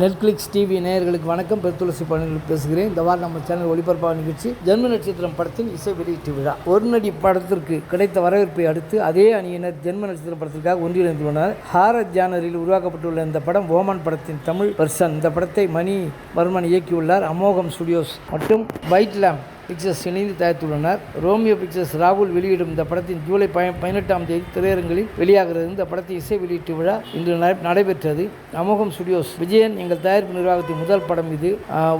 Netflix TV நேயர்களுக்கு வணக்கம். பெருத்துளசி பழனியில் பேசுகிறேன். இந்த வாரம் நம்ம சேனல் ஒளிபரப்பாக நிகழ்ச்சி ஜென்ம நட்சத்திரம் படத்தின் இசை வெளியீட்டு விழா. ஒரு நடி படத்திற்கு கிடைத்த வரவேற்பை அடுத்து அதே அணியினர் ஜென்ம நட்சத்திரம் படத்திற்காக ஒன்றிணைந்துள்ளனர். ஹாரத் ஜானரில் உருவாக்கப்பட்டுள்ள இந்த படம் ஓமன் படத்தின் தமிழ் பர்சன் இந்த படத்தை மணி வர்மன் இயக்கியுள்ளார். அமோகம் ஸ்டுடியோஸ் மற்றும் வைட் லேம்ப் பிக்சர்ஸ் இணைந்து தயாரித்துள்ளனர். ரோமியோ பிக்சர்ஸ் ராகுல் வெளியிடும் இந்த படத்தின் ஜூலை பதினெட்டாம் தேதி திரையரங்கில் வெளியாகிறது. இந்த படத்தின் இசை வெளியீட்டு விழா இன்று நடைபெற்றது. அமோகம் ஸ்டுடியோஸ் விஜயன் எங்கள் தயாரிப்பு நிர்வாகத்தின் முதல் படம் இது.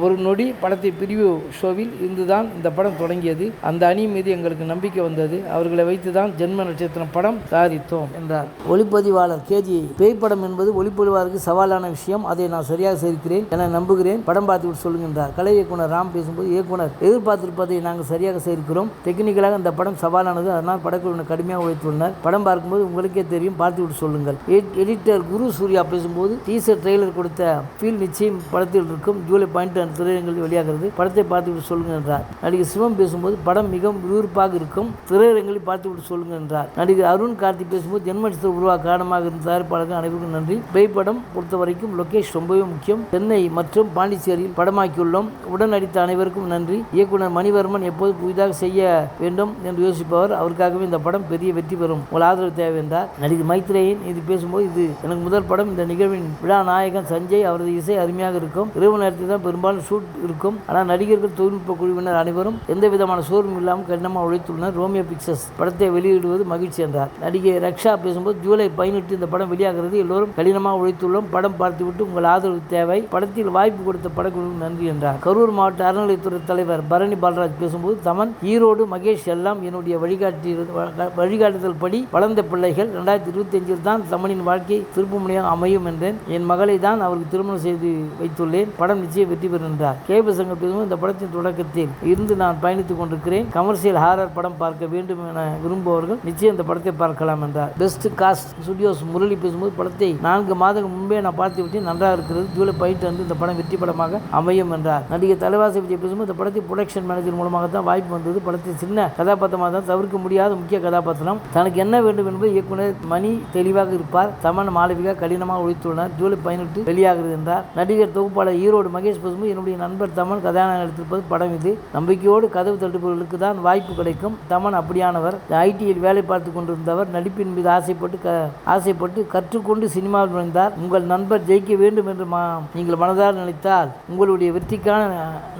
ஒரு நொடி படத்தை பிரிவு ஷோவில் இருந்துதான் இந்த படம் தொடங்கியது. அந்த அணி மீது எங்களுக்கு நம்பிக்கை வந்தது. அவர்களை வைத்து தான் ஜென்ம நட்சத்திரம் படம் தயாரித்தோம் என்றார். ஒளிப்பதிவாளர் கேஜி பேய் படம் என்பது ஒளிப்பதிவாளருக்கு சவாலான விஷயம். அதை நான் சரியாக சேர்க்கிறேன் என நம்புகிறேன். படம் பார்த்துவிட்டு சொல்லுகின்றார். கலை இயக்குனர் ராம் பேசும்போது இயக்குனர் எதிர்பார்த்திருப்ப பார்ப்பதை நாங்கள் சரியாக சேர்க்கிறோம் டெக்னிக்கலாக இந்த படம் சவாலானது. அதனால் படக்குழுவினர் கடுமையாக உழைத்துள்ளனர். படம் பார்க்கும்போது உங்களுக்கே தெரியும். பார்த்து விட்டு சொல்லுங்கள். எடிட்டர் குரு சூர்யா பேசும்போது டீசர் ட்ரெய்லர் கொடுத்த ஃபீல் நிச்சயம் படத்தில் இருக்கும். ஜூலை பாயிண்ட் திரையரங்கில் வெளியாகிறது. படத்தை பார்த்து விட்டு சொல்லுங்கள் என்றார். நடிகர் சிவம் பேசும்போது படம் மிகவும் விறுவிறுப்பாக இருக்கும். திரையரங்கில் பார்த்து விட்டு சொல்லுங்கள் என்றார். நடிகர் அருண் கார்த்தி பேசும்போது ஜென்மடித்த உருவாக காரணமாக இருந்த தயாரிப்பாளர்கள் அனைவருக்கும் நன்றி. பேய் படம் பொறுத்த வரைக்கும் லொகேஷ் ரொம்பவே முக்கியம். சென்னை மற்றும் பாண்டிச்சேரியில் படமாக்கியுள்ளோம். உடன் நடித்த அனைவருக்கும் நன்றி. இயக்குனர் மணிவர்மன் எப்போது புதிதாக செய்ய வேண்டும் என்று யோசிப்பவர் அவருக்காகவே இந்த படம் பெரிய வெற்றி பெறும். உங்கள் ஆதரவு தேவை என்றார் நடிகர் மைத்ரேயன் இது பேசும்போது இது எனக்கு முதல் படம். இந்த நிகழ்வின் விழா நாயகன் சஞ்சய் அவரது இசை அருமையாக இருக்கும். இரவு நேரத்தில் தான் பெரும்பாலும் ஷூட் இருக்கும். ஆனால் நடிகர்கள் தொழில்நுட்ப குழுவினர் அனைவரும் எந்த விதமான சோர்வும் இல்லாமல் கடினமாக உழைத்துள்ளனர். ரோமியோ பிக்சர்ஸ் படத்தை வெளியிடுவது மகிழ்ச்சி என்றார். நடிகை ரக்ஷா பேசும்போது ஜூலை பதினெட்டு இந்த படம் வெளியாகிறது. எல்லோரும் கடினமாக உழைத்துள்ளோம். படம் பார்த்துவிட்டு உங்கள் ஆதரவு தேவை. படத்தில் வாய்ப்பு கொடுத்த படக்குழுவுக்கு நன்றி என்றார். கரூர் மாவட்ட அறநிலையத்துறை தலைவர் பரணி பாலராஜ் பேசும்போது தமன் ஈரோடு மகேஷ் எல்லாம் என்னுடைய வழிகாட்டி வழிகாட்டுதல் படி வளர்ந்த பிள்ளைகள். ரெண்டாயிரத்தி இருபத்தி அஞ்சில் தான் தமனின் வாழ்க்கை திருப்புமுனையாக அமையும் என்றேன். என் மகளை தான் அவருக்கு திருமணம் செய்து வைத்துள்ளேன். படம் நிச்சயம் வெற்றி பெறும் என்றார். கேபி சங்கர் பேசும்போது இந்த படத்தின் தொடக்கத்தில் இருந்து நான் பயணித்துக் கொண்டிருக்கிறேன். கமர்ஷியல் ஹாரர் படம் பார்க்க வேண்டும் என விரும்புபவர்கள் நிச்சயம் இந்த படத்தை பார்க்கலாம் என்றார். பெஸ்ட் காஸ்ட் ஸ்டுடியோஸ் முரளி பேசும்போது படத்தை நான்கு மாதங்கள் முன்பே நான் பார்த்து விட்டு நன்றாக இருக்கிறது. ஜூலை பதினெட்டு அன்று இந்த படம் வெற்றி படமாக அமையும் என்றார். நடிகை தலைவாசி விஜய் பேசும்போது இந்த படத்தை ப்ரொடக்ஷன் மூலமாக தான் வாய்ப்பு வந்தது. படத்தின் சின்ன கதாபாத்திரமாக தான் தவிர்க்க முடியாத முக்கிய கதாபாத்திரம். தனக்கு என்ன வேண்டும் என்பது இயக்குனர் மணி தெளிவாக இருப்பார். தமன் மாளவிகா கடினமாக உழைத்துள்ளனர் ஜூலை பதினெட்டு வெளியாகிறது என்றார். நடிகர் தொகுப்பாளர் ஈரோடு மகேஷ் பசுமு என்னுடைய நண்பர் தமன் கதாநாயகன் எடுத்திருப்பது படம் இது. நம்பிக்கையோடு கதவு தட்டுபவர்களுக்கு தான் வாய்ப்பு கிடைக்கும். தமன் அப்படியானவர். ஐடியில் வேலை பார்த்து கொண்டிருந்தவர். நடிப்பின் மீது ஆசைப்பட்டு க ஆசைப்பட்டு கற்றுக்கொண்டு சினிமாவில் நுழைந்தார். உங்கள் நண்பர் ஜெயிக்க வேண்டும் என்று மா நீங்கள் மனதால் நினைத்தால் உங்களுடைய வெற்றிக்கான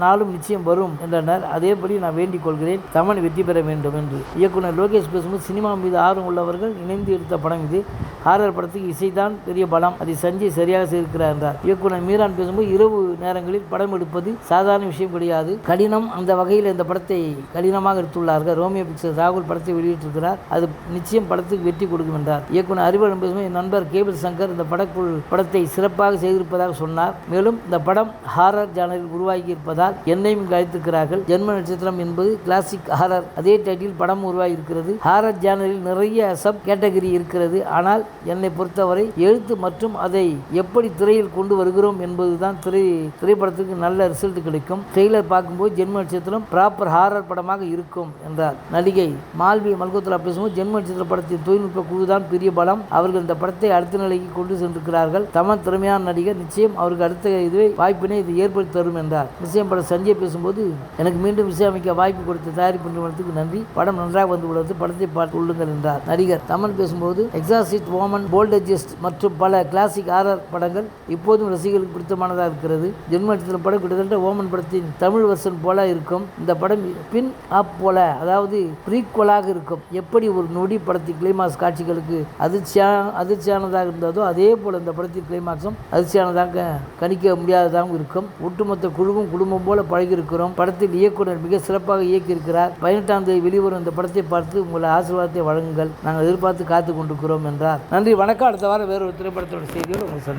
நாளும் நிச்சயம் வரும் என்றனர். அதேபடி நான் வேண்டிக் கொள்கிறேன். தமன் வெற்றி பெற வேண்டும் என்று. இயக்குனர் லோகேஷ் பேசும்போது சினிமா மீது ஆர்வம் உள்ளவர்கள் இணைந்து எடுத்த படம் இது. ஹாரர் படத்துக்கு இசைதான் பெரிய பலம். அதை சஞ்சய் சரியாக சேர்க்கிறார் என்றார். இயக்குனர் மீரான் பேசும்போது இரவு நேரங்களில் படம் எடுப்பது சாதாரண விஷயம் கிடையாது. கடினம் அந்த வகையில் இந்த படத்தை கடினமாக எடுத்துள்ளார்கள். ரோமியோ பிக்சர் ராகுல் படத்தை வெளியிட்டிருக்கிறார். அது நிச்சயம் படத்துக்கு வெற்றி கொடுக்கும் என்றார். இயக்குனர் அறிவழம் பேசும்போது என் நண்பர் கேபிள் சங்கர் இந்த படக்குள் படத்தை சிறப்பாக செய்திருப்பதாக சொன்னார். மேலும் இந்த படம் ஹாரர் ஜானரில் உருவாகி இருப்பதால் என்னையும் கழித்திருக்கிறார்கள். ஜென்ம நட்சத்திரம் என்பது கிளாசிக் ஹாரர் அதே டைட்டில் படம் உருவாகியிருக்கிறது. ஹாரர் ஜானரில் நிறைய சப் கேட்டகரி இருக்கிறது. ஆனால் என்னை பொறுத்தவரை எழுத்து மற்றும் அதை எப்படி திரையில் கொண்டு வருகிறோம் என்பதுதான் திரை திரைப்படத்துக்கு நல்ல ரிசல்ட் கிடைக்கும். ட்ரெய்லர் பார்க்கும்போது ஜென்ம நட்சத்திரம் ப்ராப்பர் ஹாரர் படமாக இருக்கும் என்றார். நடிகை மால்வி மல்கோத்ரா பேசும்போது ஜென்ம நட்சத்திர படத்தின் தொழில்நுட்ப குழுதான் பெரிய பலம். அவர்கள் இந்த படத்தை அடுத்த நிலைக்கு கொண்டு சென்றிருக்கிறார்கள். தமிழ் திறமையான நடிகர் நிச்சயம் அவருக்கு அடுத்த இதுவே வாய்ப்பினை இது ஏற்படுத்தி தரும் என்றார். நிச்சயம் படம் சஞ்சய் பேசும்போது எனக்கு மீண்டும் இசையமைக்க வாய்ப்பு கொடுத்த தயாரிப்பு நிறுவனத்துக்கு நன்றி. படம் நன்றாக வந்து உள்ளது படத்தை பார்த்து உள்ளுங்கள் என்றார். நடிகர் தமன் பேசும்போது எக்ஸாசிட் ஓமன் போல்டஜிஸ்ட் மற்றும் பல கிளாசிக் ஆர்ஆர் படங்கள் இப்போதும் ரசிகர்களுக்கு பிடித்தமானதாக இருக்கிறது. ஜென்மத்தில் படம் கிட்டத்தட்ட ஓமன் படத்தின் தமிழ் வெர்ஷன் போல இருக்கும். இந்த படம் பின் அப் போல அதாவது ப்ரீக்வலாக இருக்கும். எப்படி ஒரு நொடி படத்தின் கிளைமாக்ஸ் காட்சிகளுக்கு அதிர்ச்சியா அதிர்ச்சியானதாக இருந்ததோ அதே போல இந்த படத்தின் கிளைமாக்ஸும் அதிர்ச்சியானதாக கணிக்க முடியாததாகவும் இருக்கும். ஒட்டுமொத்த குழுவும் குடும்பம் போல பழகியிருக்கிறோம். படத்தில் இயக்குனர் மிக சிறப்பாக இயக்கியிருக்கிறார். பதினெட்டாம் தேதி வெளிவரும் இந்த படத்தை பார்த்து உங்கள் ஆசீர்வாதத்தை வழங்குங்கள். நாங்கள் எதிர்பார்த்து காத்து கொண்டிருக்கிறோம் என்றார். நன்றி வணக்கம். அடுத்த வாரம் வேறு ஒரு திரைப்படத்தோட செய்தியோடு உங்கள் சந்தி